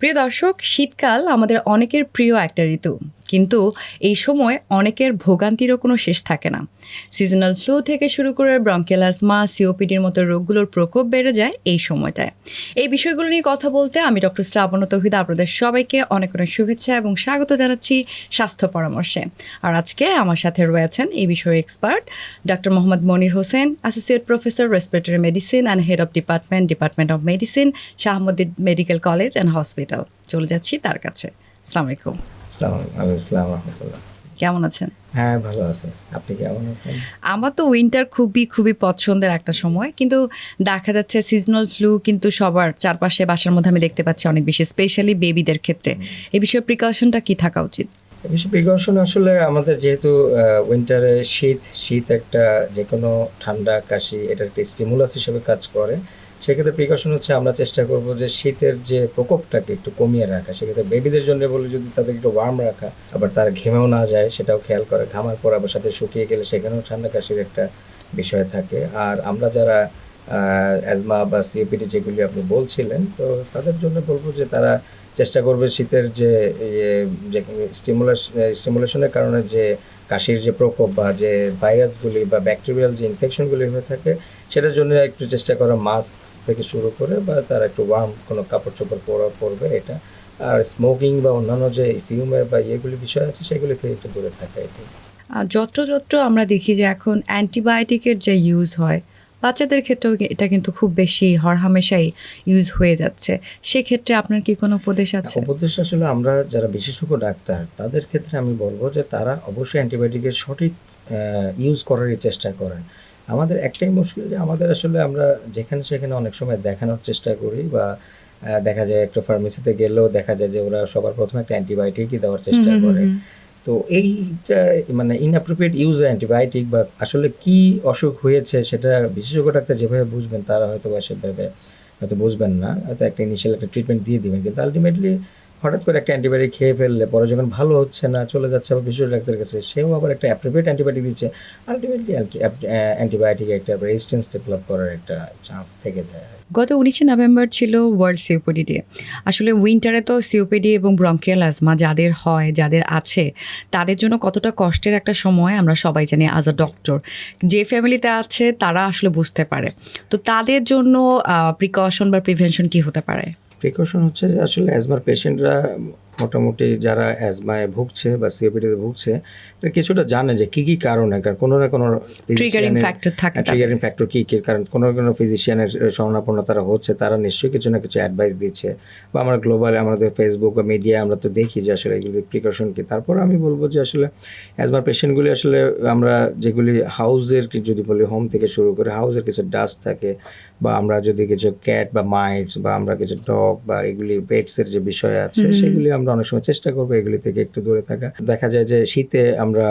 প্রিয় দর্শক শীতকাল আমাদের অনেকের প্রিয় একটা ঋতু। কিন্তু এই সময় অনেকের ভোগান্তিরও কোনো শেষ থাকে না। সিজনাল ফ্লু থেকে শুরু করে ব্রঙ্কেলাসমা সিওপিডির মতো রোগগুলোর প্রকোপ বেড়ে যায় এই সময়টায়। এই বিষয়গুলো নিয়ে কথা বলতে আমি ডক্টর শ্রাবণ তহিদ, আপনাদের সবাইকে অনেক অনেক শুভেচ্ছা এবং স্বাগত জানাচ্ছি স্বাস্থ্য পরামর্শে। আর আজকে আমার সাথে রয়েছেন এই বিষয়ে expert doctor Mohammad Monir Hossain associate professor respiratory medicine and head of department department of medicine Shahmuddin medical college and hospital চলে যাচ্ছি তার কাছে। আসসালামু আলাইকুম। কেমন আছেন? হ্যাঁ ভালো আছেন আপনি কেমন আছেন? আমার তো উইন্টার খুবই খুবই পছন্দের একটা সময়। কিন্তু দেখা যাচ্ছে সিজনাল ফ্লু কিন্তু সবার চারপাশে বাসার মধ্যে আমি দেখতে পাচ্ছি অনেক বেশি স্পেশালি বেবিদের ক্ষেত্রে। এই বিষয়ে প্রিকশনটা কি থাকা উচিত? বেশি প্রিকশন আসলে আমাদের যেহেতু উইন্টারে শীত শীত একটা যে কোনো ঠান্ডা কাশি এটা একটা স্টিমুলাস হিসেবে কাজ করে। সেক্ষেত্রে প্রিকশন হচ্ছে আমরা চেষ্টা করব যে শীতের যে প্রকোপটাকে একটু কমিয়ে রাখা। সেক্ষেত্রে বেবিদের জন্য বলে যদি তাদের একটু ওয়ার্ম রাখা আবার তার ঘেমেও না যায় সেটাও খেয়াল করে। ঘামার পর আবার সাথে শুকিয়ে গেলে সেখানেও ঠান্ডা কাশির একটা বিষয় থাকে। আর আমরা যারা অ্যাজমা বা সিওপিডি যেগুলি আপনি বলছিলেন তো তাদের জন্য বলব যে তারা চেষ্টা করবে শীতের যে ইয়ে, স্টিমুলেশনের কারণে যে কাশির যে প্রকোপ বা যে ভাইরাসগুলি বা ব্যাকটেরিয়াল যে ইনফেকশনগুলি হয়ে থাকে, সেটার জন্য একটু চেষ্টা করা মাস্ক থেকে শুরু করে বা তার একটু ওয়ার্ম কোনো কাপড় চোপড় পরা পরবে এটা। আর স্মোকিং বা অন্যান্য যে ফিউমের বা ইয়েগুলি বিষয় আছে, সেগুলি থেকে একটু দূরে থাকা এটি যত্র আমরা দেখি যে এখন অ্যান্টিবায়োটিকের যে ইউজ হয় বাচ্চাদের ক্ষেত্রেও এটা কিন্তু খুব বেশি হরহামেশাই ইউজ হয়ে যাচ্ছে? সেক্ষেত্রে আপনার কি কোনো উপদেশ আছে? উপদেশ আসলে আমরা যারা বিশেষজ্ঞ ডাক্তার তাদের ক্ষেত্রে আমি বলব যে তারা অবশ্যই অ্যান্টিবায়োটিকের সঠিক ইউজ করারই চেষ্টা করেন। আমাদের একটাই মুশকিল যে আমাদের আসলে আমরা যেখানে সেখানে অনেক সময় দেখানোর চেষ্টা করি বা দেখা যায় একটা ফার্মেসিতে গেলেও দেখা যায় যে ওরা সবার প্রথমে একটা অ্যান্টিবায়োটিকই দেওয়ার চেষ্টা করে। তো এইটা মানে ইনঅ্যাপ্রোপ্রিয়েট ইউজ অ্যান্টিবায়োটিক বা আসলে কি অসুখ হয়েছে সেটা বিশেষজ্ঞ ডাক্তার যেভাবে বুঝবেন, তারা হয়তো বা সেভাবে হয়তো বুঝবেন না। হয়তো একটা ইনিশিয়াল একটা ট্রিটমেন্ট দিয়ে দিবেন, কিন্তু আলটিমেটলি হঠাৎ করে একটা অ্যান্টিবায়োটিক খেয়ে ফেললে, পরে যখন ভালো হচ্ছে না, চলে যাচ্ছে আবার বিশেষজ্ঞ ডাক্তারের কাছে, সেও আবার একটা অ্যাপ্রোপ্রিয়েট অ্যান্টিবায়োটিক দিচ্ছে। আলটিমেটলি অ্যান্টিবায়োটিক একটা রেজিস্ট্যান্স ডেভেলপ করার একটা চান্স থেকে যায়। গত উনিশে নভেম্বর ছিল ওয়ার্ল্ড সিওপিডি ডে আসলে উইন্টারে তো সিওপিডি এবং ব্রঙ্কিয়াল অ্যাজমা যাদের হয়, যাদের আছে, তাদের জন্য কতটা কষ্টের একটা সময় আমরা সবাই জানি অ্যাজ আ ডক্টর যে ফ্যামিলিতে আছে, তারা আসলে বুঝতে পারে। তো তাদের জন্য প্রিকশন বা প্রিভেনশন কি হতে পারে? প্রিকশন হচ্ছে যে আসলে অ্যাজমার পেশেন্টরা মোটামুটি যারা অ্যাজমায় ভুগছে বা সিওপিডিতে ভুগছে তারা কিছুটা জানে যে কি কি কারণে কারণ কোনো না কোনো ট্রিগারিং ফ্যাক্টর থাকে। ট্রিগারিং ফ্যাক্টর কি কি? কারণ কোনো না কোনো ফিজিশিয়ানের শরণাপন্ন তারা হচ্ছে তারা নিশ্চয়ই কিছু না কিছু অ্যাডভাইস দিচ্ছে। বা আমরা গ্লোবাল আমাদের ফেসবুক বা মিডিয়া আমরা তো দেখি যে আসলে এগুলি প্রিকশন কি। তারপর আমি বলব যে আসলে অ্যাজমার পেশেন্টগুলি আসলে আমরা যেগুলি হাউসের যদি বলি হোম থেকে শুরু করে হাউসের কিছু ডাস্ট থাকে বা আমরা যদি কিছু ক্যাট বা মাইটস বা আমরা কিছু ডগ বা এগুলি পেটসের যে বিষয় আছে সেগুলি আমরা অনেক সময় চেষ্টা করব এগুলি থেকে একটু দূরে থাকা। দেখা যায় যে শীতে আমরা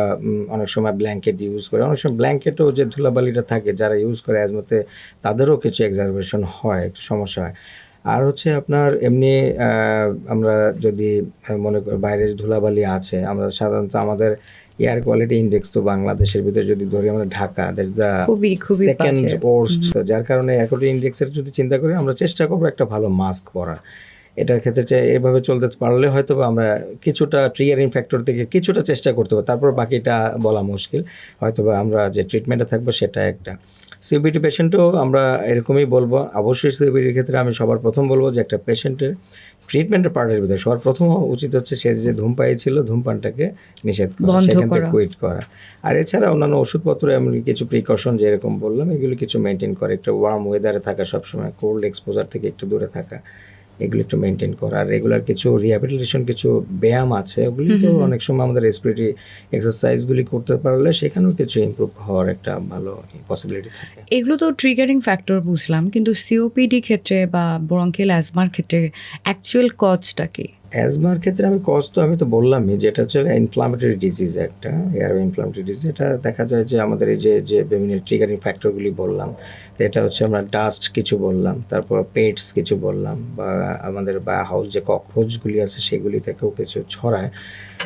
অনেক সময় ব্ল্যাঙ্কেট ইউজ করি। অনেক সময় ব্ল্যাঙ্কেটও যে ধুলাবালিটা থাকে যারা ইউজ করে অ্যাজমাতে তাদেরও কিছু এক্সারভেশন হয় একটু সমস্যা হয়। আর হচ্ছে আপনার এমনি আমরা যদি মনে করি বাইরের ধুলাবালি আছে আমরা সাধারণত আমাদের এয়ার কোয়ালিটি ইন্ডেক্স তো বাংলাদেশের ভিতরে যদি ধরি আমরা ঢাকা দ্যাটস দ্য খুবই খুবই সেকেন্ড। ওর্স্ট যার কারণে এয়ার কোয়ালিটি ইন্ডেক্সের যদি চিন্তা করি আমরা চেষ্টা করব একটা ভালো মাস্ক পরার। এটার ক্ষেত্রে যে এভাবে চলতে পারলে হয়তো বা আমরা কিছুটা ট্রিগারিং ফ্যাক্টর থেকে কিছুটা চেষ্টা করতে পারি। তারপর বাকিটা বলা মুশকিল। হয়তো আমরা যে ট্রিটমেন্টে থাকব সেটা একটা। সিবিটি পেশেন্টও আমরা এরকমই বলব। অবশ্যই সিবিটির ক্ষেত্রে আমি সবার প্রথম বলব যে একটা পেশেন্টের ট্রিটমেন্টের পার্টের ভিতরে সবার প্রথম উচিত হচ্ছে সে যে ধূমপাই ছিল ধূমপানটাকে নিষেধ করা সেখান থেকে করা। কুইট করা। আর এছাড়া অন্যান্য ওষুধপত্র এমন কিছু প্রিকশন যেরকম বললাম এগুলো কিছু মেনটেন করে। একটু ওয়ার্ম ওয়েদারে থাকা সবসময় কোল্ড এক্সপোজার থেকে একটু দূরে থাকা। এগুলো একটু মেনটেন করা। আর রেগুলার কিছু রিহ্যাবিলিটেশন কিছু ব্যায়াম আছে ওগুলি তো অনেক সময় আমাদের রেসপিরেটরি এক্সারসাইজগুলি করতে পারলে সেখানেও কিছু ইমপ্রুভ হওয়ার একটা ভালো পসিবিলিটি থাকে। এগুলো তো ট্রিগারিং ফ্যাক্টর বুঝলাম কিন্তু সিওপিডি ক্ষেত্রে বা ব্রঙ্কিয়াল অ্যাজমার ক্ষেত্রে অ্যাকচুয়াল কজটা কি? অ্যাজমার ক্ষেত্রে আমি কজ তো আমি তো বললামই যেটা হচ্ছে ইনফ্লামেটরি ডিজিজ একটা এয়ার ইনফ্লামেটরি ডিজিজ এটা দেখা যায় যে আমাদের এই যে যে বিভিন্ন ট্রিগারিং ফ্যাক্টরগুলি বললাম তো এটা হচ্ছে আমরা ডাস্ট কিছু বললাম তারপর পেটস কিছু বললাম বা আমাদের বা হাউস যে ককরোচগুলি আছে সেগুলি থেকেও কিছু ছড়ায়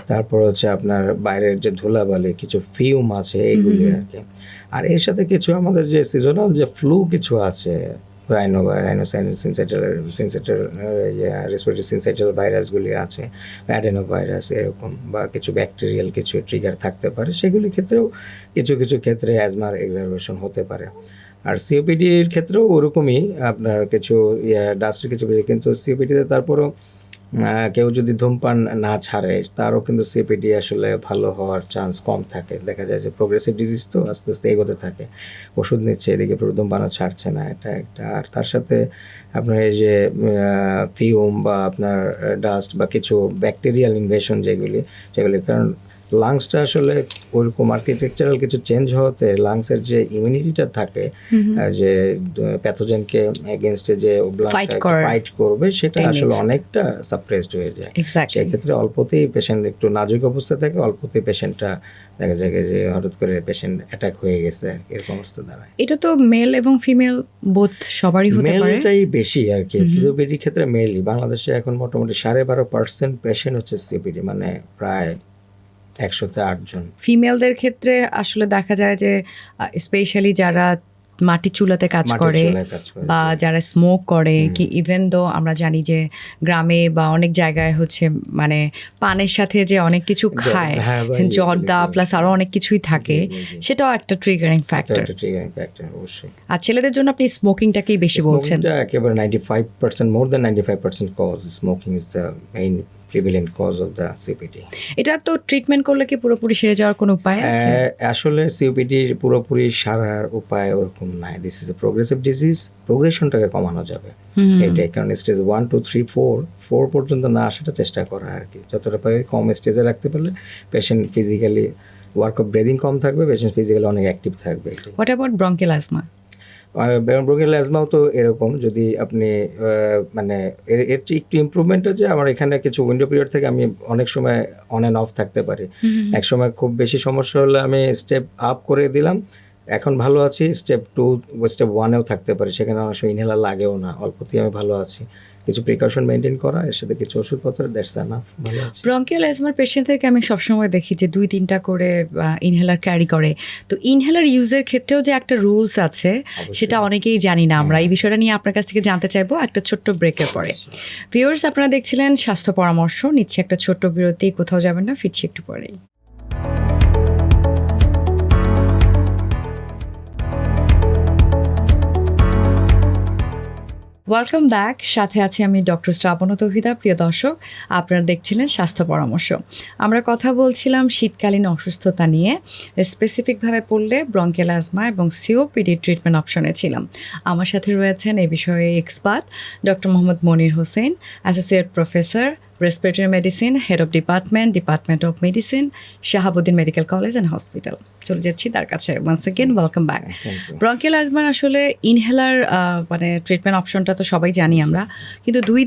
তারপর হচ্ছে আপনার বাইরের যে ধুলাবালি কিছু ফিউম আছে এইগুলি আর কি। আর এর সাথে কিছু আমাদের যে সিজনাল যে ফ্লু কিছু আছে rhino rhino syncytial respiratory syncytial ভাইরাসগুলি আছে অ্যাডেনো ভাইরাস এরকম বা কিছু ব্যাকটেরিয়াল কিছু ট্রিগার থাকতে পারে, সেগুলি ক্ষেত্রেও কিছু কিছু ক্ষেত্রে অ্যাজমার এক্সারভেশন হতে পারে। আর সিওপিডির ক্ষেত্রেও ওরকমই আপনার কিছু ডাস্টের কিছু কিন্তু সিওপিডিতে তারপরও কেউ যদি ধূমপান না ছাড়ে, তারও কিন্তু সিপিডি আসলে ভালো হওয়ার চান্স কম থাকে। দেখা যায় যে প্রোগ্রেসিভ ডিজিজ তো আস্তে আস্তে এগোতে থাকে। ওষুধ নিচ্ছে, এদিকে পুরো ধূমপানও ছাড়ছে না, এটা একটা। আর তার সাথে আপনার এই যে ফিউম বা আপনার ডাস্ট বা কিছু ব্যাকটেরিয়াল ইনভেশন যেগুলি যেগুলি কারণ লাংসটা আসলে ওরকম আর্কিটেকচারাল কিছু চেঞ্জ হওয়াতে লাংসের যে ইমিউনিটিটা থাকে যে প্যাথোজেনকে এগেনস্টে যে ফাইট করবে সেটা আসলে অনেকটা সাপ্রেসড হয়ে যায়। সেক্ষেত্রে অল্পতেই পেশেন্ট একটু নাজুক অবস্থা থাকে অল্পতেই পেশেন্টটা দেখা যায় যে হঠাৎ করে পেশেন্ট অ্যাটাক হয়ে গেছে এরকম অবস্থা দাঁড়ায়। এটা তো মেল এবং ফিমেল বোথ সবারই হতে পারে। মেলটাই বেশি আর কি হুম। ক্ষেত্রে মেলই বাংলাদেশে এখন মোটামুটি সাড়ে বারো পার্সেন্ট পেশেন্ট হচ্ছে সিওপিডি মানে প্রায় একশোতে আটজন ফিমেলদের ক্ষেত্রে আসলে দেখা যায় যে স্পেশালি যারা মাটি চুলাতে কাজ করে বা যারা স্মোক করে কি ইভেন দো আমরা জানি যে গ্রামে বা অনেক জায়গায় হচ্ছে মানে পানের সাথে যে অনেক কিছু খায় হ্যাঁ, জর্দা প্লাস আরও অনেক কিছুই থাকে। সেটাও একটা ট্রিগারিং ফ্যাক্টর আর ছেলেদের জন্য আপনি স্মোকিংটাকেই বেশি বলছেন। একেবারে ninety five percent more than ninety five percent cause smoking is the main prevalent cause of the COPD এটা তো ট্রিটমেন্ট করলে কি পুরোপুরি সেরে যাওয়ার কোনো উপায় আছে? আসলে সিওপিডির পুরোপুরি সারার উপায় ওরকম নাই। This is a progressive disease প্রোগ্রেশনটাকে কমানো যাবে। এটাই কারণ stage one two three four four পর্যন্ত না আসাটা চেষ্টা করা আর কি। যতটা পারে কম স্টেজে রাখতে পারলে patient physically work of breathing কম থাকবে পেশেন্ট ফিজিক্যালি অনেক অ্যাক্টিভ থাকবে হোয়াট অ্যাবাউট ব্রঙ্কেল আর ব্রোকেল অ্যাজমাও তো এরকম যদি আপনি মানে এর চেয়ে একটু ইমপ্রুভমেন্ট হচ্ছে আমার এখানে কিছু উইন্ডো পিরিয়ড থেকে আমি অনেক সময় অন অ্যান্ড অফ থাকতে পারি। এক সময় খুব বেশি সমস্যা হলে আমি স্টেপ আপ করে দিলাম এখন ভালো আছি স্টেপ টু স্টেপ ওয়ানেও থাকতে পারি সেখানে অনেক সময় ইনহেলার লাগেও না অল্পতেই আমি ভালো আছি। কিছু প্রিকশন মেনটেন করা এর সাথে কিছু ওষুধপত্র দ্যাটস এনাফ ব্রঙ্কিয়াল অ্যাজমার পেশেন্টদেরকে আমি সবসময় দেখি যে দুই তিনটা করে ইনহেলার ক্যারি করে। তো ইনহেলার ইউজের ক্ষেত্রেও যে একটা রুলস আছে সেটা অনেকেই জানি না। আমরা এই বিষয়টা নিয়ে আপনার কাছ থেকে জানতে চাইব একটা ছোট্ট ব্রেকের পরে। ভিউয়ার্স আপনারা দেখছিলেন স্বাস্থ্য পরামর্শ নিচ্ছে একটা ছোট্ট বিরতি কোথাও যাবেন না ফিরছি একটু পরেই। ওয়েলকাম ব্যাক সাথে আছি আমি ডক্টর শ্রাবণ তহিদা। প্রিয় দর্শক, আপনারা দেখছিলেন স্বাস্থ্য পরামর্শ। আমরা কথা বলছিলাম শীতকালীন অসুস্থতা নিয়ে। স্পেসিফিকভাবে পড়লে ব্রঙ্কেল আজমা এবং সিওপিডি ট্রিটমেন্ট অপশনে ছিলাম। আমার সাথে রয়েছেন এ বিষয়ে expert doctor Mohammad Monir Hossain associate professor respiratory medicine head of department department of medicine Shahabuddin medical college and hospital চলে যাচ্ছি তার কাছে once second welcome back bronchial আজমার আসলে ইনহেলার মানে ট্রিটমেন্ট অপশনটা তো সবাই জানি আমরা কিন্তু দুই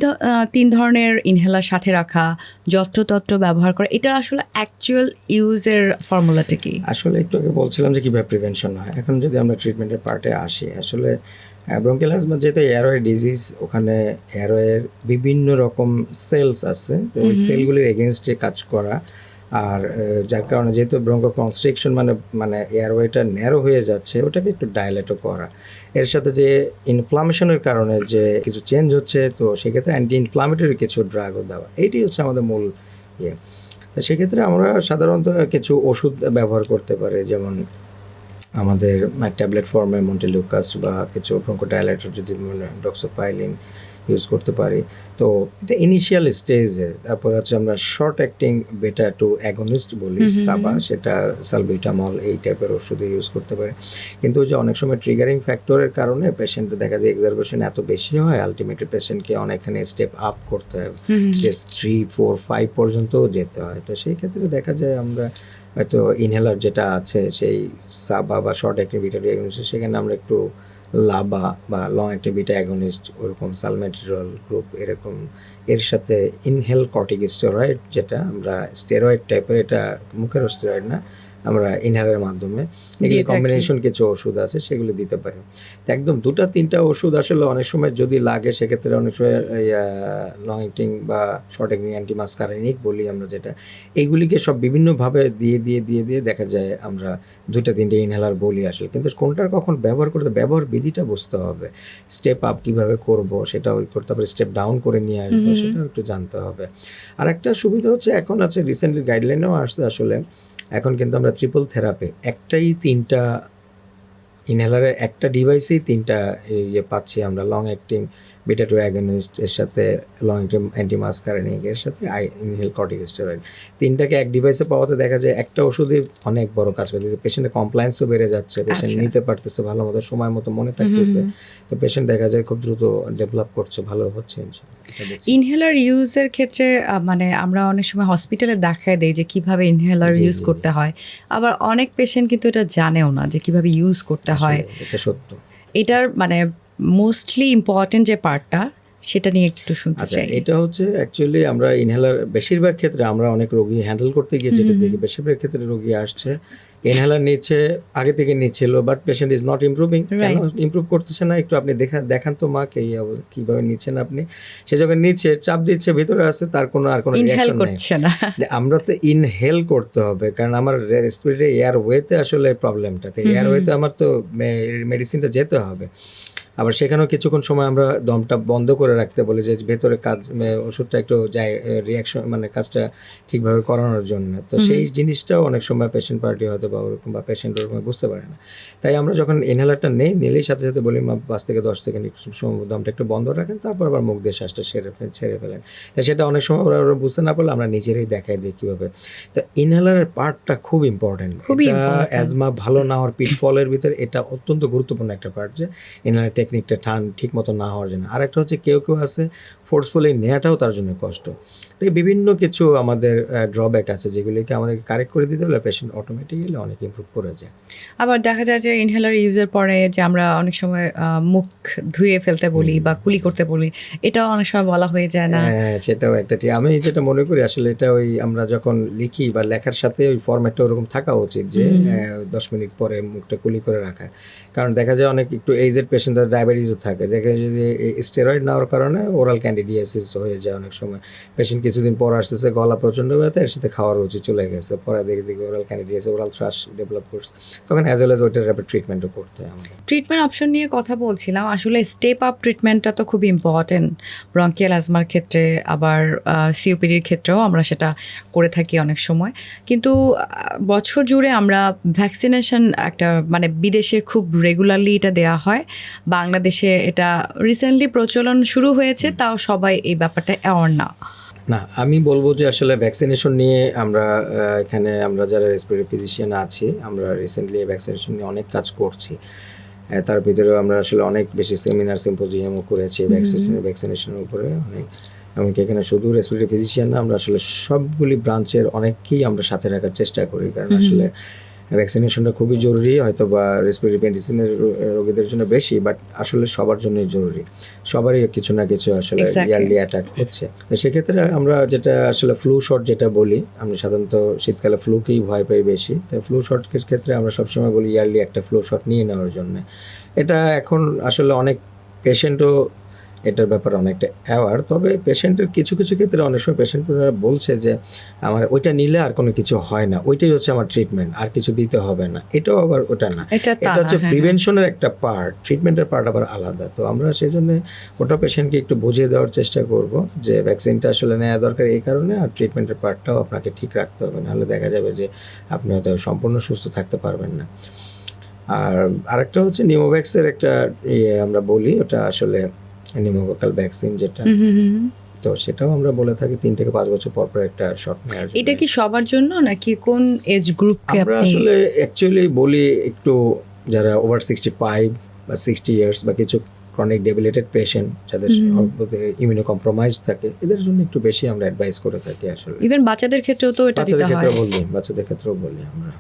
তিন ধরনের ইনহেলার সাথে রাখা যত্রতত্র ব্যবহার করা এটার আসলে অ্যাকচুয়াল ইউজের ফর্মুলাটা কি? আসলে একটু আগে বলছিলাম যে কীভাবে প্রিভেনশন হয়। এখন যদি আমরা ট্রিটমেন্টের পার্টে আসি আসলে ব্রঙ্কেল অ্যাজমা যেহেতু এয়ারওয়ে ডিজিজ ওখানে এয়ারওয়ের বিভিন্ন রকম সেলস আছে তো ওই সেলগুলির এগেনস্টে কাজ করা। আর যার কারণে যেহেতু ব্রঙ্কো কনস্ট্রিকশন মানে মানে এয়ারওয়েটা ন্যারো হয়ে যাচ্ছে ওটাকে একটু ডাইলেটও করা। এর সাথে যে ইনফ্লামেশনের কারণে যে কিছু চেঞ্জ হচ্ছে তো সেক্ষেত্রে অ্যান্টি ইনফ্লামেটরি কিছু ড্রাগও দেওয়া। এইটি হচ্ছে আমাদের মূল ইয়ে। তো সেক্ষেত্রে আমরা সাধারণত কিছু ওষুধ ব্যবহার করতে পারি যেমন আমাদের ট্যাবলেট ফর্মে মন্টেলুকাস বা কিছু ব্রঙ্কোডাইলেটর যদি ডক্সোফাইলিন ইউজ করতে পারি। তো এটা ইনিশিয়াল স্টেজে তারপর হচ্ছে আমরা short acting beta two agonist বলি সাবা সেটা সালবিটামল এই টাইপের ওষুধ ইউজ করতে পারে। কিন্তু যে অনেক সময় ট্রিগারিং ফ্যাক্টরের কারণে পেশেন্ট দেখা যায় এক্সারভেশন এত বেশি হয় আলটিমেটলি পেশেন্টকে অনেকখানি স্টেপ আপ করতে হয়। স্টেজ থ্রি ফোর ফাইভ পর্যন্তও যেতে হয়। তো সেই ক্ষেত্রে দেখা যায় আমরা হয়তো ইনহেলার যেটা আছে, সেই সাবা বা শর্ট অ্যাক্টিভিটি অ্যাগনিস্ট সেখানে আমরা একটু লাবা বা লং অ্যাক্টিভিটি অ্যাগনিস্ট ওরকম সালমেট্রিরল গ্রুপ এরকম, এর সাথে ইনহেল কর্টিক স্টেরয়েড যেটা, আমরা স্টেরয়েড টাইপের এটা মুখের স্টেরয়েড না আমরা ইনহেলারের মাধ্যমে। এগুলি কম্বিনেশন কিছু ওষুধ আছে সেগুলো দিতে পারি। একদম দুটা তিনটা ওষুধ আসলে অনেক সময় যদি লাগে সেক্ষেত্রে অনেক সময় লং অ্যাক্টিং বা শর্ট অ্যাক্টিং অ্যান্টিমাস্কারেনিক বলি আমরা যেটা। এইগুলিকে সব বিভিন্নভাবে দিয়ে দিয়ে দিয়ে দিয়ে দেখা যায় আমরা দুইটা তিনটে ইনহেলার বলি আসলে। কিন্তু কোনটার কখন ব্যবহার করতে ব্যবহার বিধিটা বুঝতে হবে। স্টেপ আপ কীভাবে করব সেটা ওই করতে হবে স্টেপ ডাউন করে নিয়ে আসব সেটাও একটু জানতে হবে। আর একটা সুবিধা হচ্ছে এখন আছে রিসেন্টলি গাইডলাইনেও আসছে আসলে এখন কিন্তু আমরা ট্রিপল থেরাপি একটাই তিনটা ইনহেলারের একটা ডিভাইসেই তিনটা ইয়ে পাচ্ছি আমরা long acting beta two agonist এর সাথে লং অ্যাক্টিং অ্যান্টিমাস্কারেনিক এর সাথে আই ইনহেল কর্টিকোস্টেরয়েড তিনটাকে এক ডিভাইসে পাওয়াতে দেখা যায় একটা ওষুধই অনেক বড় কাজ করতেছে পেশেন্টের কমপ্লায়েন্সও বেড়ে যাচ্ছে পেশেন্ট আচ্ছা। নিতে পারতেছে ভালো মতো সময় মতো মনে থাকতেছে। তো পেশেন্ট দেখা যায় খুব দ্রুত ডেভেলপ করছে ভালো হচ্ছে। ইনহেলার ইউজের ক্ষেত্রে মানে আমরা অনেক সময় হসপিটালে দেখায় দেই যে কীভাবে ইনহেলার ইউজ। করতে হয়। আবার অনেক পেশেন্ট কিন্তু এটা জানেও না যে কীভাবে ইউজ করতে হয়। এটা সত্য। এটার মানে মোস্টলি ইম্পর্টেন্ট যে পার্টটা সেটা নিয়ে একটু শুনতে আচ্ছা চাই। এটা হচ্ছে অ্যাকচুয়ালি আমরা ইনহেলার বেশিরভাগ ক্ষেত্রে আমরা অনেক রোগী হ্যান্ডেল করতে গিয়ে যেটা দেখি বেশিরভাগ ক্ষেত্রে রোগী আসছে ইনহেলার নিচ্ছে আগে থেকে নিচ্ছিল but patient is not improving কেন Right. করতেছে না? একটু আপনি দেখা দেখান তো মাকে এই অবস্থা কীভাবে নিচ্ছেন আপনি? সে যখন নিচ্ছে চাপ দিচ্ছে ভিতরে আছে তার কোনো আর কোনো রিয়াকশন করছে না। যে আমরা তো ইনহেল করতে হবে কারণ আমার রেসপিরেটরি এয়ার ওয়েতে আসলে প্রবলেমটা তো এয়ার। ওয়েতে আমার তো মেডিসিনটা যেতে হবে। আবার সেখানেও কিছুক্ষণ সময় আমরা দমটা বন্ধ করে রাখতে বলি যে ভেতরে কাজ ওষুধটা একটু যায় রিয়াকশন মানে কাজটা ঠিকভাবে করানোর জন্য। তো সেই জিনিসটাও অনেক সময় পেশেন্ট পার্টি হয়তো বা ওরকম বা পেশেন্ট ওরকম বুঝতে পারে না। তাই আমরা যখন ইনহেলারটা নেই নিলেই সাথে সাথে বলি মা পাঁচ থেকে দশ সেকেন্ড সময় দমটা একটু বন্ধ রাখেন তারপর আবার মুখ দিয়ে শ্বাসটা সেরে ছেড়ে ফেলেন। তা সেটা অনেক সময় ওরা ওরা বুঝতে না পারলে আমরা নিজেরাই দেখাই দিই কীভাবে। তো ইনহেলারের পার্টটা খুব ইম্পর্টেন্ট. অ্যাজমা ভালো না হওয়ার পিটফলের ভিতরে এটা অত্যন্ত গুরুত্বপূর্ণ একটা পার্ট যে ইনহেলার টেকনিকটা ঠান ঠিক মতো না হওয়ার জন্য। আরেকটা হচ্ছে কেউ কেউ আছে ফোর্সফুলি নেওয়াটাও তার জন্য কষ্ট। তো এই বিভিন্ন কিছু আমাদের ড্রব্যাক আছে যেগুলিকে আমাদের কারেক্ট করে দিতে হলে পেশেন্ট অটোমেটিক্যালি অনেক ইমপ্রুভ করে যায়। আবার দেখা যায় যে ইনহেলার ইউজের পরে যে আমরা অনেক সময় মুখ ধুয়ে ফেলতে বলি বা কুলি করতে বলি এটাও অনেক সময় বলা হয়ে যায় না। হ্যাঁ সেটাও একটা ঠিক। আমি যেটা মনে করি আসলে এটা ওই আমরা যখন লিখি বা লেখার সাথে ওই ফরম্যাটটা ওরকম থাকা উচিত যে দশ মিনিট পরে মুখটা কুলি করে রাখা। কারণ দেখা যায় অনেক একটু এইজেড পেশেন্ট ডায়াবেটিসও থাকে। দেখা যায় যে স্টেরয়েড নেওয়ার কারণে ওরাল ক্যান্ডিডিয়াসিস হয়ে যায় অনেক সময়। পেশেন্ট কিছুদিন পর আসতেছে, গলা প্রচণ্ড ব্যথা, এর সাথে খাওয়ার রুচি চলে গেছে। পরে দেখে দেখি oral candidiasis oral thrush develop করছে। তখন অ্যাজ ওয়েল এজ ওইটার র্যাপিড ট্রিটমেন্টও করতে হয় আমাদের। ট্রিটমেন্ট অপশন নিয়ে কথা বলছিলাম। আসলে স্টেপ আপ ট্রিটমেন্টটা তো খুব ইম্পর্টেন্ট ব্রঙ্কিয়াল অ্যাজমার ক্ষেত্রে, আবার সিওপিডির ক্ষেত্রেও আমরা সেটা করে থাকি অনেক সময়। কিন্তু বছর জুড়ে আমরা ভ্যাকসিনেশন একটা মানে বিদেশে খুব রেগুলারলি এটা দেওয়া হয়। বাংলাদেশে এটা রিসেন্টলি প্রচলন শুরু হয়েছে, তাও সবাই এই ব্যাপারটা অ্যাওয়ার না। না আমি বলব যে আসলে ভ্যাকসিনেশন নিয়ে আমরা এখানে আমরা যারা রেসপিরেটরি ফিজিশিয়ান আছি আমরা রিসেন্টলি ভ্যাকসিনেশন নিয়ে অনেক কাজ করছি। তার ভিতরেও আমরা আসলে অনেক বেশি সেমিনার সিম্পোজিয়ামও করেছি ভ্যাকসিনেশন ভ্যাকসিনেশনের উপরে অনেক। এমনকি এখানে শুধু রেসপিরেটরি ফিজিশিয়ান না আমরা আসলে সবগুলি ব্রাঞ্চের অনেককেই আমরা সাথে রাখার চেষ্টা করি। কারণ আসলে ভ্যাকসিনেশনটা খুবই জরুরি হয়তো বা রেসপিরেটরি মেডিসিনের রোগীদের জন্য বেশি বাট আসলে সবার জন্যই জরুরি। সবারই কিছু না কিছু আসলে ইয়ারলি অ্যাটাক হচ্ছে। তো সেক্ষেত্রে আমরা যেটা আসলে ফ্লু শট যেটা বলি আমরা সাধারণত শীতকালে ফ্লুকেই ভয় পাই বেশি। তো ফ্লু শটের ক্ষেত্রে আমরা সবসময় বলি ইয়ারলি একটা ফ্লু শট নিয়ে নেওয়ার জন্য। এটা এখন আসলে অনেক পেশেন্টও এটার ব্যাপারে অনেকটা অ্যাওয়ার তবে পেশেন্টের কিছু কিছু ক্ষেত্রে অনেক সময় পেশেন্ট বলছে যে আমার ওইটা নিলে আর কোনো কিছু হয় না ওইটাই হচ্ছে আমার ট্রিটমেন্ট আর কিছু দিতে হবে না। এটাও আবার ওটা না। এটা হচ্ছে হ্যাঁ, প্রিভেনশনের একটা পার্ট ট্রিটমেন্টের পার্ট আবার আলাদা। তো আমরা সেই জন্য ওটা পেশেন্টকে একটু বুঝিয়ে দেওয়ার চেষ্টা করব যে ভ্যাকসিনটা আসলে নেওয়া দরকার এই কারণে আর ট্রিটমেন্টের পার্টটাও আপনাকে ঠিক রাখতে হবে। নাহলে দেখা যাবে যে আপনি হয়তো সম্পূর্ণ সুস্থ থাকতে পারবেন না। আর আরেকটা হচ্ছে নিউমোভ্যাক্সের একটা ইয়ে আমরা বলি ওটা আসলে নিউমোভোকাল ভ্যাকসিন যেটা। তো সেটাও আমরা বলে থাকি তিন থেকে পাঁচ বছর পর পর একটা শট নেওয়ার। এটা কি সবার জন্য নাকি কোন এজ গ্রুপকে আমরা আসলে অ্যাকচুয়ালি বলি একটু যারা ওভার সিক্সটি ফাইভ বা সিক্সটি ইয়ার্স বা কিছু ক্রনিক ডেবিলেটেড পেশেন্ট যাদের। ইমিউনো কম্প্রোমাইজ থাকে এদের জন্য একটু বেশি আমরা অ্যাডভাইস করে থাকি আসলে ইভেন বাচ্চাদের ক্ষেত্রেও তো এটা দিতে হয় বলি বাচ্চাদের ক্ষেত্রেও বলি আমরা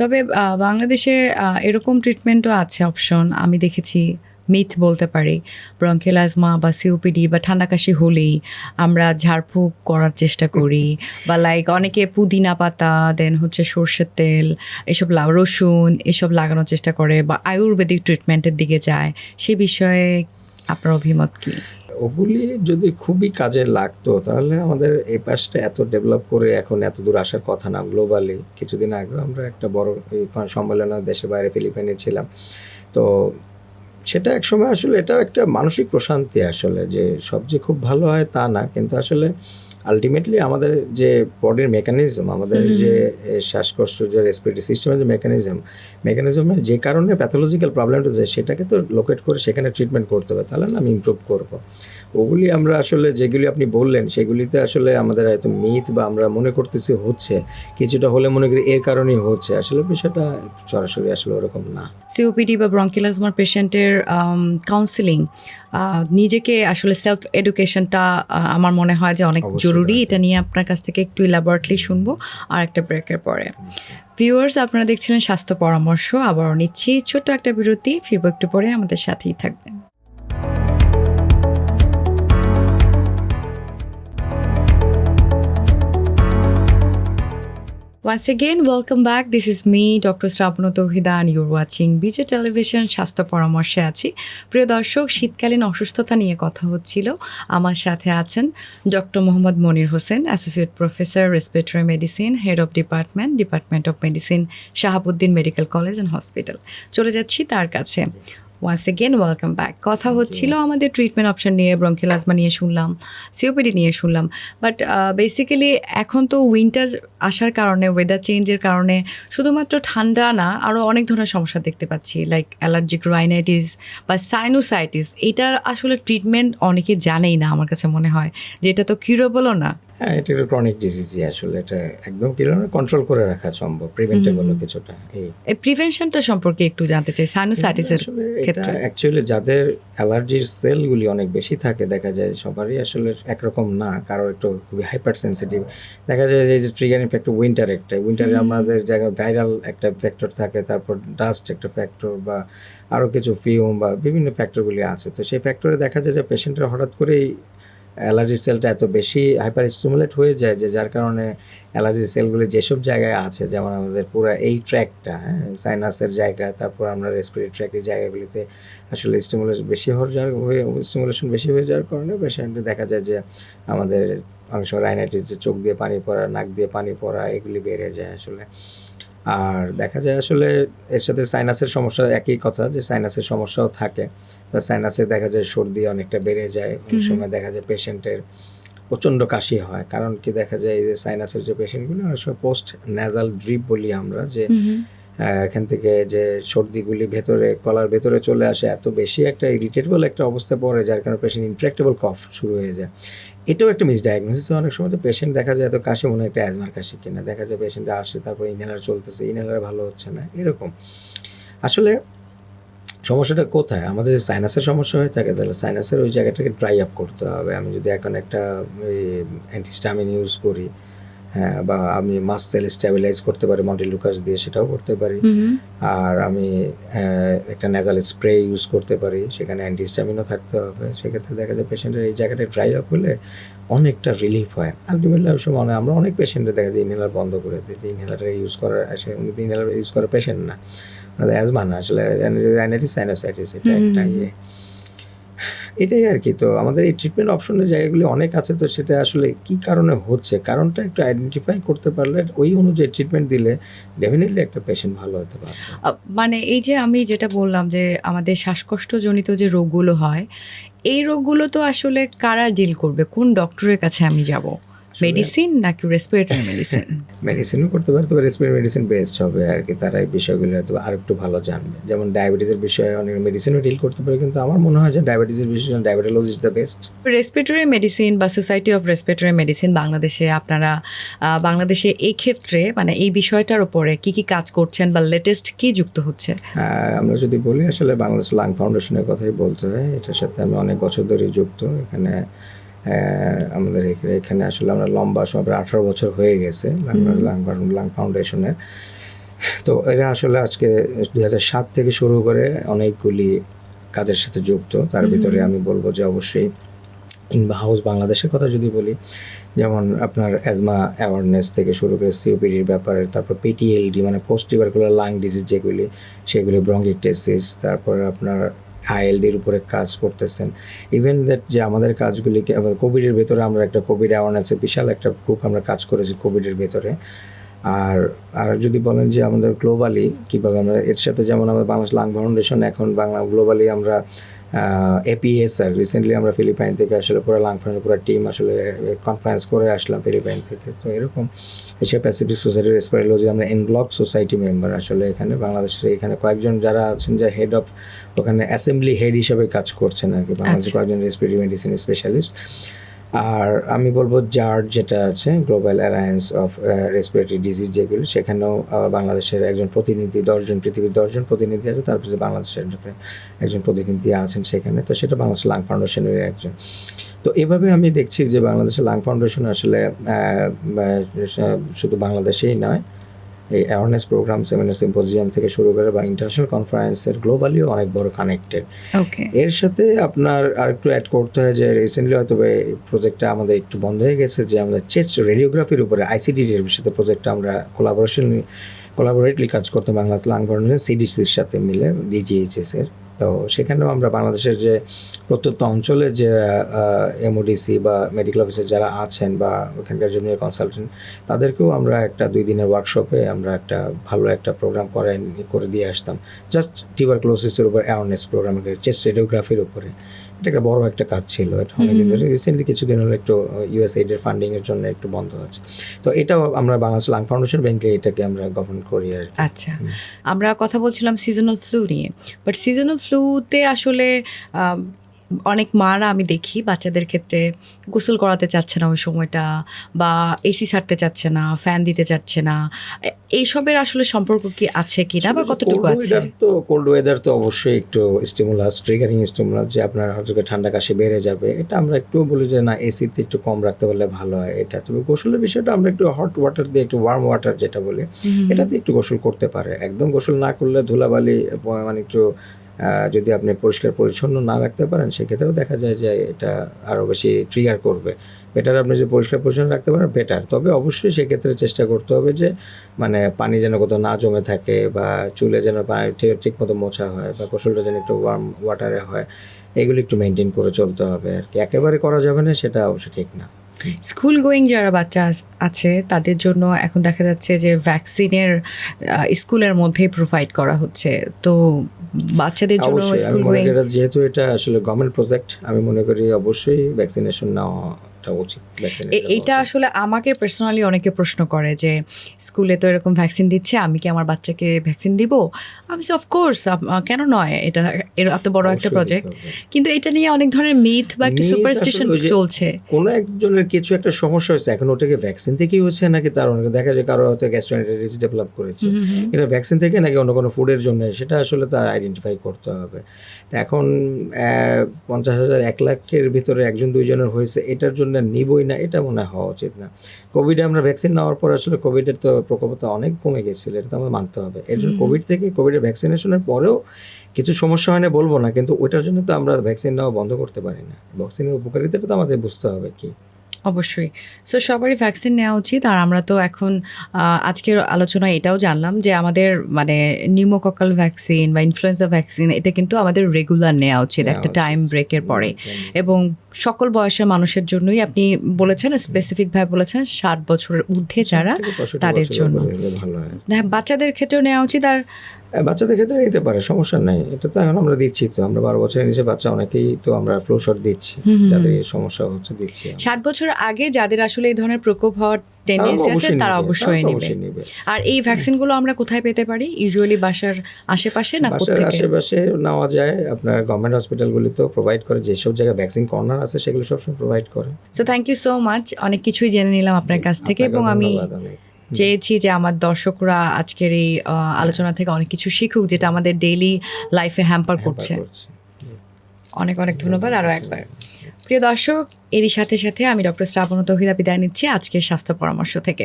তবে বাংলাদেশে এরকম ট্রিটমেন্টও আছে অপশন আমি দেখেছি মিথ বলতে পারি ব্রঙ্কেল আজমা বা সিওপিডি বা ঠান্ডা কাশি হলেই আমরা ঝাড়ফুঁক করার চেষ্টা করি বা লাইক অনেকে পুদিনা পাতা দেন হচ্ছে সর্ষের তেল, এসব রসুন এসব লাগানোর চেষ্টা করে বা আয়ুর্বেদিক ট্রিটমেন্টের দিকে যায়। সে বিষয়ে আপনার অভিমত কি? ওগুলি যদি খুবই কাজে লাগতো, তাহলে আমাদের এই পাশটা এত ডেভেলপ করে এখন এত দূর আসার কথা না গ্লোবালি কিছুদিন আগে আমরা একটা বড় সম্মেলনে দেশের বাইরে ফিলিপাইনে ছিলাম। তো সেটা এক সময় আসলে এটা একটা মানসিক প্রশান্তি আসলে যে সব যে খুব ভালো হয় তা না। কিন্তু আসলে আলটিমেটলি আমাদের যে বডির মেকানিজম আমাদের যে শ্বাসকষ্ট যে রেসপিরেটরি সিস্টেমের যে মেকানিজম মেকানিজমে যে কারণে প্যাথোলজিক্যাল প্রবলেমটা যায় সেটাকে তো লোকেট করে সেখানে ট্রিটমেন্ট করতে হবে। তাহলে না আমি ইমপ্রুভ করব। ওগুলি আমরা আসলে যেগুলি আপনি বললেন সেগুলিতে আসলে আমাদের হয়তো মিথ বা আমরা মনে করতেছি হচ্ছে কিছুটা হলে মনে করি এর কারণেই হচ্ছে। আসলে বিষয়টা সরাসরি আসলে ওরকম না। সিওপিডি বা ব্রঙ্কিলাজমার পেশেন্টের কাউন্সিলিং নিজেকে আসলে সেলফ এডুকেশনটা আমার মনে হয় যে অনেক জরুরি। এটা নিয়ে আপনার কাছ থেকে একটু ইলাবরেটলি শুনব আর একটা ব্রেকের পরে। ভিউয়ার্স আপনারা দেখছিলেন স্বাস্থ্য পরামর্শ। আবারও নিচ্ছি ছোট্ট একটা বিরতি। ফিরবো একটু পরে আমাদের সাথেই থাকবেন। Once again, welcome back. This is me, Dr. Sravana Tawhida, and you're watching বিজে টেলিভিশন স্বাস্থ্য পরামর্শে আছি প্রিয় দর্শক শীতকালীন অসুস্থতা নিয়ে কথা হচ্ছিল আমার সাথে আছেন doctor Mohammad Monir Hossain associate professor respiratory medicine head of department department of medicine Shahabuddin medical college and hospital চলে যাচ্ছি তার কাছে ওয়ান্স এগেন ওয়েলকাম ব্যাক কথা হচ্ছিল আমাদের ট্রিটমেন্ট অপশন নিয়ে ব্রঙ্কেল আজমা নিয়ে শুনলাম সিওপিডি নিয়ে শুনলাম। বাট বেসিক্যালি এখন তো উইন্টার আসার কারণে ওয়েদার চেঞ্জের কারণে শুধুমাত্র ঠান্ডা না আরও অনেক ধরনের সমস্যা দেখতে পাচ্ছি লাইক অ্যালার্জিক রাইনাইটিস বা সাইনোসাইটিস এটার আসলে ট্রিটমেন্ট অনেকে জানেই না আমার কাছে মনে হয়। যে এটা তো কিউরেবলও না। হ্যাঁ এটা একটা ক্রনিক ডিজিজই আসলে এটা একদম কি কন্ট্রোল করে রাখা সম্ভব প্রিভেন্টেবল কিছুটা এই। এই প্রিভেনশনটা সম্পর্কে একটু জানতে চাই সাইনোসাইটিসের ক্ষেত্রে। অ্যাকচুয়ালি যাদের অ্যালার্জির সেলগুলি অনেক বেশি থাকে দেখা যায় সবারই আসলে একরকম না কারও একটু খুবই হাইপার সেন্সিটিভ দেখা যায় যে ট্রিগারিং ফ্যাক্টর উইন্টার একটা উইন্টারে আমাদের জায়গায় ভাইরাল একটা ফ্যাক্টর থাকে তারপর ডাস্ট একটা ফ্যাক্টর বা আরও কিছু ফিউম বা বিভিন্ন ফ্যাক্টরগুলি আছে তো সেই ফ্যাক্টরে দেখা যায় যে পেশেন্টের হঠাৎ করেই অ্যালার্জি সেলটা এত বেশি হাইপার স্টিমুলেট হয়ে যায় যে যার কারণে অ্যালার্জি সেলগুলি যেসব জায়গায় আছে, যেমন আমাদের পুরো এই ট্র্যাকটা হ্যাঁ সাইনাসের জায়গা, তারপর আমরা রেসপিরেটরি ট্র্যাকের জায়গাগুলিতে আসলে স্টিমুলেশন বেশি হওয়ার যার হয়ে স্টিমুলেশন বেশি হয়ে যাওয়ার কারণে পেশেন্টে দেখা যায় যে আমাদের অনেক সময় রাইনাইটিস যে চোখ দিয়ে পানি পড়া, নাক দিয়ে পানি পড়া, এগুলি বেড়ে যায় আসলে। আর দেখা যায় আসলে এর সাথে সাইনাসের সমস্যা একই কথা যে সাইনাসের সমস্যাও থাকে। তা সাইনাসে দেখা যায় সর্দি অনেকটা বেড়ে যায় অনেক সময় দেখা যায় পেশেন্টের প্রচণ্ড কাশি হয়। কারণ কি দেখা যায় এই যে সাইনাসের যে পেশেন্টগুলো অনেক সময় পোস্ট ন্যাজাল ড্রিপ বলি আমরা যে এখান থেকে যে সর্দিগুলি ভেতরে কলার ভেতরে চলে আসে এত বেশি একটা ইরিটেবল একটা অবস্থা পড়ে যার কারণে পেশেন্ট ইনট্রাক্টেবল কফ শুরু হয়ে যায়। এটাও একটা মিসডায়াগনোসিস অনেক সময় তো পেশেন্ট দেখা যায় এত কাশি, মনে একটা অ্যাজমার কাশি কিনা। দেখা যায় পেশেন্ট আসে তারপর ইনহেলার চলতেছে ইনহেলার ভালো হচ্ছে না, এরকম। আসলে সমস্যাটা কোথায়? আমাদের যদি সাইনাসের সমস্যা হয়ে থাকে, তাহলে সাইনাসের ওই জায়গাটাকে ড্রাই আপ করতে হবে। আমি যদি এখন একটা অ্যান্টিস্টামিন ইউজ করি হ্যাঁ বা আমি মাস্ট সেল স্টেবিলাইজ করতে পারি মন্টিলুকাস দিয়ে সেটাও করতে পারি। আর আমি একটা নেজাল স্প্রে ইউজ করতে পারি সেখানে অ্যান্টিস্টামিনও থাকতে হবে। সেক্ষেত্রে দেখা যায় পেশেন্টের এই জায়গাটা ড্রাই আপ হলে অনেকটা রিলিফ হয়। আলটিমেটলি অবশ্য মনে হয় আমরা অনেক পেশেন্টে দেখা যায় ইনহেলার বন্ধ করে দিই যে ইনহেলারটা ইউজ করার আসে উনি ইনহেলার ইউজ করার পেশেন্ট না। অ্যাজমা না আসলে রাইনাইটিস সাইনোসাইটিস এটা একটা। ইয়ে। এটাই আর কি। তো আমাদের এই ট্রিটমেন্ট অপশনের জায়গাগুলি অনেক আছে, তো সেটা আসলে কি কারণে হচ্ছে? কারণটা একটু আইডেন্টিফাই করতে পারলে ওই অনুযায়ী ট্রিটমেন্ট দিলে ডেফিনেটলি একটা পেশেন্ট ভালো হতে পারে মানে এই যে আমি যেটা বললাম যে আমাদের শ্বাসকষ্টজনিত যে রোগগুলো হয়, এই রোগগুলো তো আসলে কারা ডিল করবে? কোন ডক্টরের কাছে আমি যাব? মেডিসিন নাকি রেসপিরেটরি মেডিসিন মেডিসিনও করতে পারে তবে রেসপিরেটরি মেডিসিন বেস্ট হবে আর কি। তারা এই বিষয়গুলো হয়তো আর একটু ভালো জানবে। যেমন ডায়াবেটিসের বিষয়ে অনেক মেডিসিনও ডিল করতে পারে কিন্তু আমার মনে হয় যে ডায়াবেটিসের বিষয়ে diabetology is the best respiratory medicine বা সোসাইটি অফ রেসপিরেটরি মেডিসিন বাংলাদেশে আপনারা বাংলাদেশে এই ক্ষেত্রে মানে এই বিষয়টার উপরে কি কি কাজ করছেন বা লেটেস্ট কি যুক্ত হচ্ছে? আমরা যদি বলি আসলে বাংলাদেশ লাং ফাউন্ডেশনের কথাই বলতে হয় এটার সাথে আমি অনেক বছর ধরে যুক্ত। এখানে আমাদের এখানে এখানে আসলে আমরা লম্বা সময় প্রায় আঠারো বছর হয়ে গেছে লাং ফাউন্ডেশনের। তো এরা আসলে আজকে দুই হাজার সাত থেকে শুরু করে অনেকগুলি কাজের সাথে যুক্ত। তার ভিতরে আমি বলব যে অবশ্যই ইন হাউস বাংলাদেশের কথা যদি বলি যেমন আপনার অ্যাজমা অ্যাওয়ারনেস থেকে শুরু করে সিওপিডির ব্যাপারে তারপর পিটিএলডি মানে পোস্ট টিউবারকুলার লাং ডিজিজ যেগুলি সেগুলি ব্রঙ্কিকটেসিস তারপর আপনার আইএলডির উপরে কাজ করতেছেন। ইভেন দ্যাট যে আমাদের কাজগুলিকে কোভিডের ভেতরে আমরা একটা কোভিড অ্যাওয়ারনেসের বিশাল একটা গ্রুপ আমরা কাজ করেছি কোভিডের ভেতরে। আর আর যদি বলেন যে আমাদের গ্লোবালি কীভাবে আমরা, এর সাথে যেমন আমাদের বাংলাদেশ লাং ফাউন্ডেশন এখন বাংলা গ্লোবালি আমরা এপিএসআর রিসেন্টলি আমরা ফিলিপাইন থেকে আসলে পুরো লাং ফাউন্ডেশন পুরো টিম আসলে কনফারেন্স করে আসলাম ফিলিপাইন থেকে তো এরকম এশিয়া প্যাসিফিক সোসাইটি রেসপিরেটরি আমরা এনব্লক সোসাইটি মেম্বার আসলে এখানে বাংলাদেশের এখানে কয়েকজন যারা আছেন যে হেড অফ ওখানে অ্যাসেম্বলি হেড হিসাবে কাজ করছেন আর কি বাংলাদেশে আচ্ছা। কয়েকজন রেসপিরেটরি মেডিসিন স্পেশালিস্ট আর আমি বলব জার যেটা আছে global alliance of respiratory disease যেগুলো, সেখানেও বাংলাদেশের একজন প্রতিনিধি, দশজন, পৃথিবীর দশজন প্রতিনিধি আছে, তার ভিতরে বাংলাদেশের একজন প্রতিনিধি আছেন সেখানে। তো সেটা বাংলাদেশের লাং ফাউন্ডেশনের একজন। তো এভাবে আমি দেখছি যে বাংলাদেশের লাং ফাউন্ডেশন আসলে শুধু বাংলাদেশেই নয় এই অ্যাওয়ারনেস প্রোগ্রাম সেমিনার সিম্পোজিয়াম থেকে শুরু করে বা ইন্টারন্যাশনাল কনফারেন্সের গ্লোবালিও অনেক বড় কানেক্টেড ওকে এর সাথে আপনার আর একটু অ্যাড করতে হয় যে রিসেন্টলি হয়তো এই প্রজেক্টটা আমাদের একটু বন্ধ হয়ে গেছে যে আমরা চেস্ট রেডিওগ্রাফির উপরে আইসিডির সাথে প্রজেক্টটা আমরা কোলাবোরেশন কোলাবোরেটলি কাজ করতাম বাংলা লাং সিডিসির সাথে মিলে ডিজিএইচএস এর। তো সেখানেও আমরা বাংলাদেশের যে প্রত্যন্ত অঞ্চলে যে এমওডিসি বা মেডিকেল অফিসার যারা আছেন বা ওখানকার জুনিয়র কনসালটেন্ট তাদেরকেও আমরা একটা দুই দিনের ওয়ার্কশপে আমরা একটা ভালো একটা প্রোগ্রাম করে করে দিয়ে আসতাম। জাস্ট টিউবার ক্লোসিসের উপর অ্যাওয়ারনেস প্রোগ্রাম চেস্ট রেডিওগ্রাফির উপরে। এটা একটা বড় একটা কাজ ছিল। এটা অনেকদিন ধরে রিসেন্টলি কিছুদিন হলো একটু ইউএসএইড এর ফান্ডিং এর জন্য একটু বন্ধ আছে। তো এটাও আমরা বাংলাদেশ লাং ফাউন্ডেশন ব্যাংকে এটাকে আমরা গভর্ন করি আর আচ্ছা। আমরা কথা বলছিলাম সিজনাল ফ্লু নিয়ে। বাট সিজনাল ফ্লুতে আসলে অনেক মারা আমি দেখি বাচ্চাদের ক্ষেত্রে গোসল করাতে চাচ্ছে না ওই সময়টা বা এসি ছাড়তে চাচ্ছে না ফ্যান দিতে চাচ্ছে না। এইসবের আসলে সম্পর্ক কি আছে কিনা বা কতটুকু আছে? তো কোল্ড ওয়েদার তো অবশ্যই একটু স্টিমুলাস ট্রিগারিং স্টিমুলাস যে আপনার হয়তো ঠান্ডা কাশি বেড়ে যাবে এটা আমরা একটু বলি যে না এসিতে একটু কম রাখতে পারলে ভালো হয় এটা। তবে গোসলের বিষয়টা আমরা একটু হট ওয়াটার দিয়ে একটু ওয়ার্ম ওয়াটার যেটা বলি। এটাতে একটু গোসল করতে পারে। একদম গোসল না করলে ধুলাবালি মানে একটু যদি আপনি পরিষ্কার পরিচ্ছন্ন না রাখতে পারেন, সেক্ষেত্রেও দেখা যায় যে এটা আরও বেশি ট্রিগার করবে। বেটার আপনি যদি পরিষ্কার পরিচ্ছন্ন রাখতে পারেন বেটার তবে অবশ্যই সেক্ষেত্রে চেষ্টা করতে হবে যে মানে পানি যেন কোথাও না জমে থাকে বা চুলে যেন পানি ঠিক- মতো মোছা হয় বা গোসলটা যেন একটু ওয়ার্ম ওয়াটারে হয়, এগুলো একটু মেনটেন করে চলতে হবে আর কি। একেবারে করা যাবে না, সেটা অবশ্যই ঠিক না। স্কুল গোয়িং যারা বাচ্চা আছে তাদের জন্য এখন দেখা যাচ্ছে যে ভ্যাকসিনের স্কুলের মধ্যেই প্রোভাইড করা হচ্ছে। তো বাচ্চাদের জন্য স্কুল গোয়িং যেহেতু এটা আসলে গভর্নমেন্ট প্রজেক্ট আমি মনে করি অবশ্যই ভ্যাকসিনেশন নেওয়াটা উচিত এটা আসলে আমাকে পার্সোনালি অনেকে প্রশ্ন করে যে স্কুলে তো এরকম ভ্যাকসিন দিচ্ছে আমি কি আমার বাচ্চাকে ভ্যাকসিন দিব? আমি অফকোর্স কেন নয়? এটা এত বড় একটা প্রজেক্ট কিন্তু এটা নিয়ে অনেক ধরনের মিথ বা একটা সুপারস্টিশন চলছে। কোনো একজনের কিছু একটা সমস্যা হয়েছে এখন ওটাকে ভ্যাকসিন থেকেই হচ্ছে নাকি তার অনেক দেখা যায় কারও হয়তো গ্যাস্ট্রাইটিস ডেভেলপ করেছে। এটা ভ্যাকসিন থেকে নাকি অন্য কোনো ফুডের জন্য সেটা আসলে তার আইডেন্টিফাই করতে হবে। এখন পঞ্চাশ হাজার এক লাখের ভিতরে একজন দুইজনের হয়েছে এটার জন্য নিবই না এটা মনে হয় হওয়া উচিত না। কোভিডে আমরা ভ্যাকসিন নেওয়ার পর আসলে কোভিডের তো প্রকোপতা অনেক কমে গেছিল এটা তো আমাদের মানতে হবে। এর জন্য কোভিড থেকে কোভিডের ভ্যাকসিনেশনের পরেও কিছু সমস্যা হয় না বলব না কিন্তু ওইটার জন্য তো আমরা ভ্যাকসিন নেওয়া বন্ধ করতে পারি না। ভ্যাকসিনের উপকারিতাটা তো আমাদের বুঝতে হবে কি। অবশ্যই। সো সবারই ভ্যাকসিন নেওয়া উচিত। আর আমরা তো এখন আজকের আলোচনায় এটাও জানলাম যে আমাদের মানে নিউমোককাল ভ্যাকসিন বা ইনফ্লুয়েঞ্জা ভ্যাকসিন এটা কিন্তু আমাদের রেগুলার নেওয়া উচিত একটা টাইম ব্রেকের পরে। এবং সকল বয়সের মানুষের জন্যই আপনি বলেছেন স্পেসিফিক ভাবে বলেছেন ষাট বছরের ঊর্ধ্বে যারা তাদের জন্য। হয় বাচ্চাদের ক্ষেত্রেও নেওয়া উচিত। আর বাচ্চাদের ক্ষেত্রে নিতে পারে সমস্যা নাই। এটা তো এখন আমরা দিচ্ছি তো আমরা বারো বছরের নিচে বাচ্চা অনেকেই তো আমরা ফ্লো শট দিচ্ছি। যাদের সমস্যা হচ্ছে দিচ্ছি ষাট বছর আগে যাদের আসলে এই ধরনের প্রকোপ হওয়ার টেন্ডেন্সি আছে তারা অবশ্যই নেবে। আর এই ভ্যাকসিনগুলো আমরা কোথায় পেতে পারি? ইউজুয়ালি বাসার আশেপাশে না বাসার আশেপাশে নেওয়া যায় আপনার গভর্নমেন্ট হসপিটালগুলিতেও প্রোভাইড করে যেসব জায়গায় ভ্যাকসিন কর্নার আছে সেগুলো সবসময় প্রোভাইড করে। So thank you so much অনেক কিছুই জেনে নিলাম আপনার কাছ থেকে এবং আমি। চেয়েছি যে আমার দর্শকরা আজকের এই আলোচনা থেকে অনেক কিছু শিখুক যেটা আমাদের ডেইলি লাইফে হ্যাম্পার করছে। অনেক অনেক ধন্যবাদ আরও একবার। প্রিয় দর্শক এরই সাথে সাথে আমি ডক্টর শ্রাবণ তহিদা বিদায় নিচ্ছি আজকের স্বাস্থ্য পরামর্শ থেকে।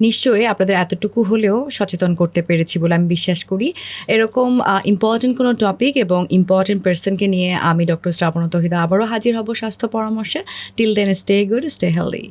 নিশ্চয়ই আপনাদের এতটুকু হলেও সচেতন করতে পেরেছি বলে আমি বিশ্বাস করি। এরকম ইম্পর্টেন্ট কোনো টপিক এবং ইম্পর্টেন্ট পার্সনকে নিয়ে আমি ডক্টর শ্রাবণ তহিদা আবারও হাজির হব স্বাস্থ্য পরামর্শে। Till then stay good stay healthy